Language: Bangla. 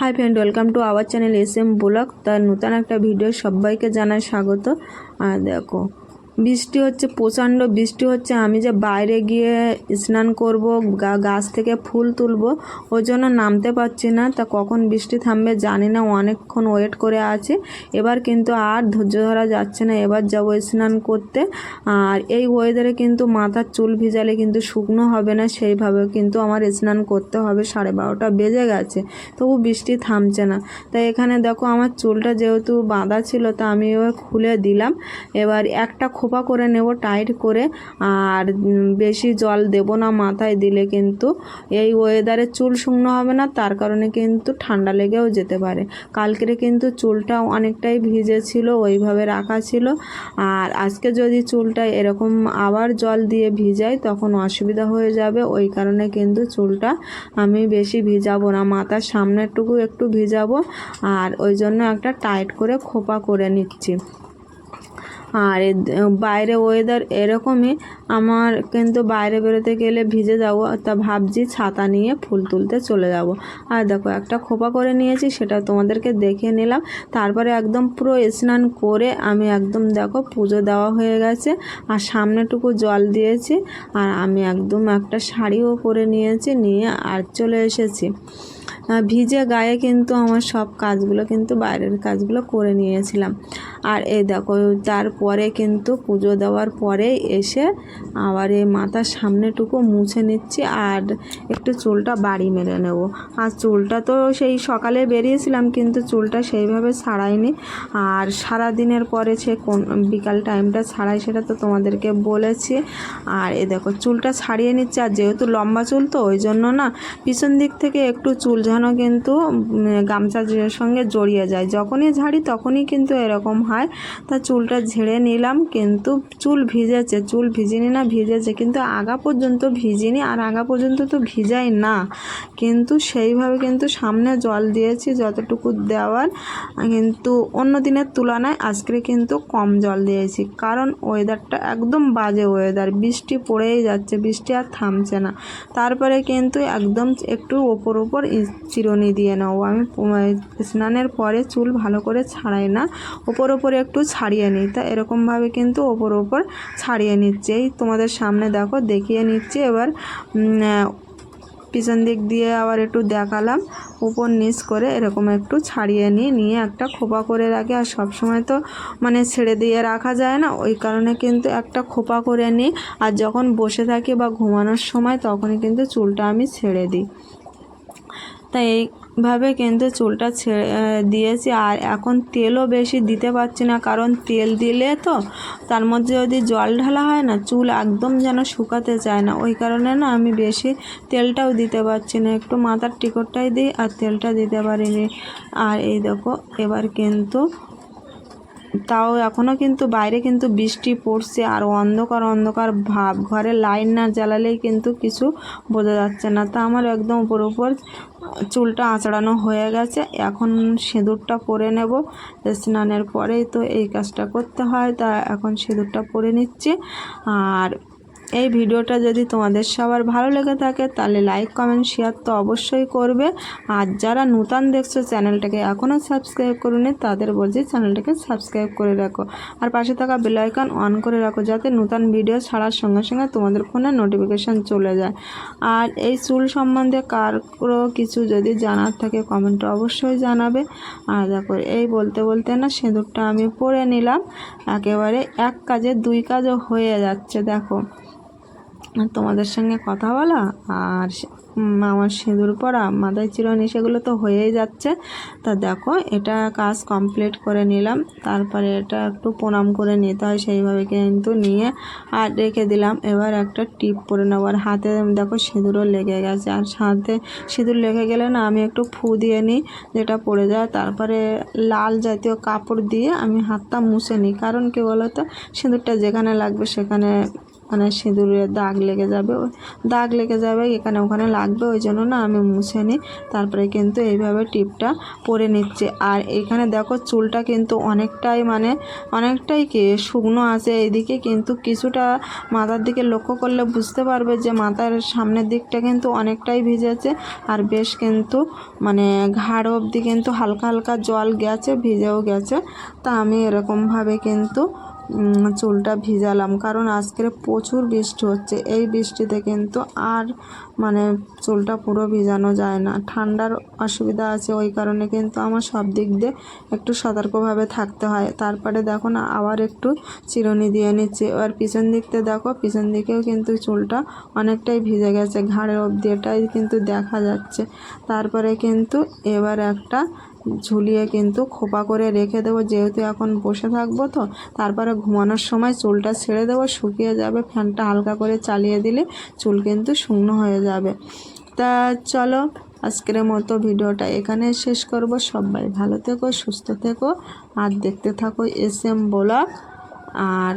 Hi friend welcome to our channel S M blog তার নতুন একটা ভিডিও সবাইকে জানাই স্বাগত। আর দেখো বৃষ্টি হচ্ছে, প্রচণ্ড বৃষ্টি হচ্ছে। আমি যে বাইরে গিয়ে স্নান করব গাছ থেকে ফুল তুলব, ওই জন্য নামতে পারছি না। তা কখন বৃষ্টি থামবে জানি না, অনেকক্ষণ ওয়েট করে আছে। এবার কিন্তু আর ধৈর্য ধরা যাচ্ছে না, এবার যাব স্নান করতে। আর এই ওয়েদারে কিন্তু মাথার চুল ভিজালে কিন্তু শুকনো হবে না, সেইভাবে কিন্তু আমার স্নান করতে হবে। সাড়ে বারোটা বেজে গেছে, তবু বৃষ্টি থামছে না। তাই এখানে দেখো আমার চুলটা যেহেতু বাঁধা ছিল, তা আমি এবার খুলে দিলাম। এবার একটা খোপা করে নেব টাইট করে। আর বেশি জল দেব না মাথায় দিলে কিন্তু এই ওয়েদারে চুল শুকনো হবে না, তার কারণে কিন্তু ঠান্ডা লেগেও যেতে পারে। কালকেরে কিন্তু চুলটা অনেকটাই ভিজে ছিল, ওইভাবে রাখা ছিল। আর আজকে যদি চুলটা এরকম আবার জল দিয়ে ভিজাই, তখন অসুবিধা হয়ে যাবে। ওই কারণে কিন্তু চুলটা আমি বেশি ভিজাবো না, মাথার সামনেরটুকু একটু ভিজাবো। আর ওই জন্য একটা টাইট করে খোপা করে নিচ্ছি। আর বাইরে ওয়েদার এরকমই। আমার কিন্তু বাইরে বেরোতে গেলে ভিজে যাব, তা ভাবছি ছাতা নিয়ে ফুল তুলতে চলে যাব। আর দেখো, একটা খোপা করে নিয়েছি, সেটা তোমাদেরকে দেখে নিলাম। তারপরে একদম পুরো স্নান করে আমি একদম দেখো, পুজো দেওয়া হয়ে গেছে। আর সামনেটুকু জল দিয়েছি, আর আমি একদম একটা শাড়িও পরে নিয়েছি, নিয়ে আর চলে এসেছি। ভিজে গায়ে কিন্তু আমার সব কাজগুলো, কিন্তু বাইরের কাজগুলো করে নিয়েছিলাম। আর এই দেখো তারপরে কিন্তু পুজো দেওয়ার পরে এসে আবার এই মাথার সামনেটুকু মুছে নিচ্ছি আর একটু চুলটা বাড়ি মেরে নেব। আর চুলটা তো সেই সকালে বেরিয়েছিলাম, কিন্তু চুলটা সেইভাবে ছাড়াইনি। আর সারা দিনের পরে সে কোন বিকাল টাইমটা ছাড়াই সেটা তো তোমাদেরকে বলেছি। আর এ দেখো, চুলটা ছাড়িয়ে নিচ্ছে, আর যেহেতু লম্বা চুল তো, ওই জন্য না পিছন দিক থেকে একটু চুল যেন কিন্তু গামছা সঙ্গে জড়িয়ে যায়। যখনই ঝাড়ি তখনই কিন্তু এরকম হয়, তা চুলটা ঝেড়ে নিলাম, কিন্তু চুল ভিজেছে, চুল ভিজিনি না, ভিজেছে, কিন্তু আগা পর্যন্ত ভিজিনি, আর আগা পর্যন্ত তো ভিজাই না। কিন্তু সেইভাবে কিন্তু সামনে জল দিয়েছি যতটুকু দেওয়ার, কিন্তু অন্য দিনের তুলনায় আজকে কিন্তু কম জল দিয়েছি, কারণ ওয়েদারটা একদম বাজে ওয়েদার বৃষ্টি পড়েই যাচ্ছে, বৃষ্টি আর থামছে না। তারপরে কিন্তু একদম একটু ওপর ওপর চিরুনি দিয়ে নেব, আমি স্নানের পরে চুল ভালো করে ছাড়াই না, ওপর ওপর একটু ছাড়িয়ে নিই। তা এরকমভাবে কিন্তু ওপর ওপর ছাড়িয়ে নিচ্ছি। এই তোমাদের সামনে দেখো, দেখিয়ে নিচ্ছি। এবার পিছন দিক দিয়ে আবার একটু দেখালাম। উপর নিচ করে এরকম একটু ছাড়িয়ে নিয়ে নিয়ে একটা খোপা করে রাখি। আর সব সময় তো মানে ছেড়ে দিয়ে রাখা যায় না। ওই কারণে কিন্তু একটা খোপা করে নিই। আর যখন বসে থাকি বা ঘুমানোর সময়, তখনই কিন্তু চুলটা আমি ছেড়ে দিই। তাই এইভাবে কিন্তু চুলটা ছেড়ে দিয়েছি। আর এখন তেলও বেশি দিতে পারছি না, কারণ তেল দিলে তো তার মধ্যে যদি জল ঢালা হয় না, চুল একদম যেন শুকাতে চায় না। ওই কারণে না আমি বেশি তেলটাও দিতে পারছি না। একটু মাথার টিকটটাই দিই আর তেলটা দিতে পারিনি। আর এই দেখো, এবার কিন্তু তাও এখনও কিন্তু বাইরে কিন্তু বৃষ্টি পড়ছে আর অন্ধকার অন্ধকার ভাব। ঘরে লাইন না জ্বালালেই কিন্তু কিছু বোঝা যাচ্ছে না। তা আমার একদম উপর উপর চুলটা আঁচড়ানো হয়ে গেছে। এখন সিঁদুরটা পরে নেব। স্নানের পরেই তো এই কাজটা করতে হয়, তা এখন সিঁদুরটা পরে নিচ্ছি। আর এই ভিডিওটা যদি তোমাদের সবার ভালো লেগে থাকে, তাহলে লাইক কমেন্ট শেয়ার তো অবশ্যই করবে। আর যারা নূতন দেখছ, চ্যানেলটাকে এখনও সাবস্ক্রাইব করুনি, তাদের বলছি চ্যানেলটাকে সাবস্ক্রাইব করে রাখো। আর পাশে থাকা বেল আইকন অন করে রাখো, যাতে নূতন ভিডিও ছাড়ার সঙ্গে সঙ্গে তোমাদের ফোনে নোটিফিকেশান চলে যায়। আর এই চুল সম্বন্ধে কার কিছু যদি জানার থাকে কমেন্টে অবশ্যই জানাবে। আর দেখো, এই বলতে বলতে না সিঁদুরটা আমি পরে নিলাম। একেবারে এক কাজে দুই কাজও হয়ে যাচ্ছে, দেখো। তোমাদের সঙ্গে কথা বলা আর আমার সিঁদুর পরা, মাথায় চিরনি, সেগুলো তো হয়েই যাচ্ছে। তা দেখো, এটা কাজ কমপ্লিট করে নিলাম। তারপরে এটা একটু প্রণাম করে নিতে হয়, সেইভাবে কিন্তু নিয়ে আর রেখে দিলাম। এবার একটা টিপ পরে নেব। আর হাতে দেখো সিঁদুরও লেগে গেছে। আর সাথে সিঁদুর লেগে গেলে না, আমি একটু ফু দিয়ে নিই, যেটা পড়ে যায়। তারপরে লাল জাতীয় কাপড় দিয়ে আমি হাতটা মুছে নিই। কারণ কি বলো তো সিঁদুরটা যেখানে লাগবে সেখানে মানে সিঁদুরের দাগ লেগে যাবে দাগ লেগে যাবে, এখানে ওখানে লাগবে, ওই জন্য না আমি মুছে নিই। তারপরে কিন্তু এইভাবে টিপটা পরে নিচ্ছে। আর এখানে দেখো চুলটা কিন্তু অনেকটাই মানে অনেকটাই কি শুকনো আছে এইদিকে কিন্তু কিছুটা মাথার দিকে লক্ষ্য করলে বুঝতে পারবে যে মাথার সামনের দিকটা কিন্তু অনেকটাই ভিজেছে। আর বেশ কিন্তু মানে ঘাড় অবধি কিন্তু হালকা হালকা জল গেছে, ভিজেও গেছে। তা আমি এরকমভাবে কিন্তু চুলটা ভিজালাম। কারণ আজকের প্রচুর বৃষ্টি হচ্ছে। এই বৃষ্টিতে কিন্তু আর মানে চুলটা পুরো ভিজানো যায় না। ঠান্ডার অসুবিধা আছে, ওই কারণে কিন্তু আমার সব দিক দিয়ে একটু সতর্কভাবে থাকতে হয়। তারপরে দেখো না, আবার একটু চিরুনি দিয়ে নিচ্ছি। এবার পিছন দিকতে দেখো, পিছন দিকেও কিন্তু চুলটা অনেকটাই ভিজে গেছে। ঘাড়ের অবধি এটাই কিন্তু দেখা যাচ্ছে। তারপরে কিন্তু এবার একটা ঝুলিয়ে কিন্তু খোপা করে রেখে দেবো। যেহেতু এখন বসে থাকব তো, তারপরে ঘুমানোর সময় চুলটা ছেড়ে দেবো। শুকিয়ে যাবে, ফ্যানটা হালকা করে চালিয়ে দিলে চুল কিন্তু শুকনো হয়ে যাবে। তা চলো, আজকের মতো ভিডিওটা এখানে শেষ করব। সবাই ভালো থেকো, সুস্থ থেকো, আর দেখতে থাকো এস এম ব্লগ। আর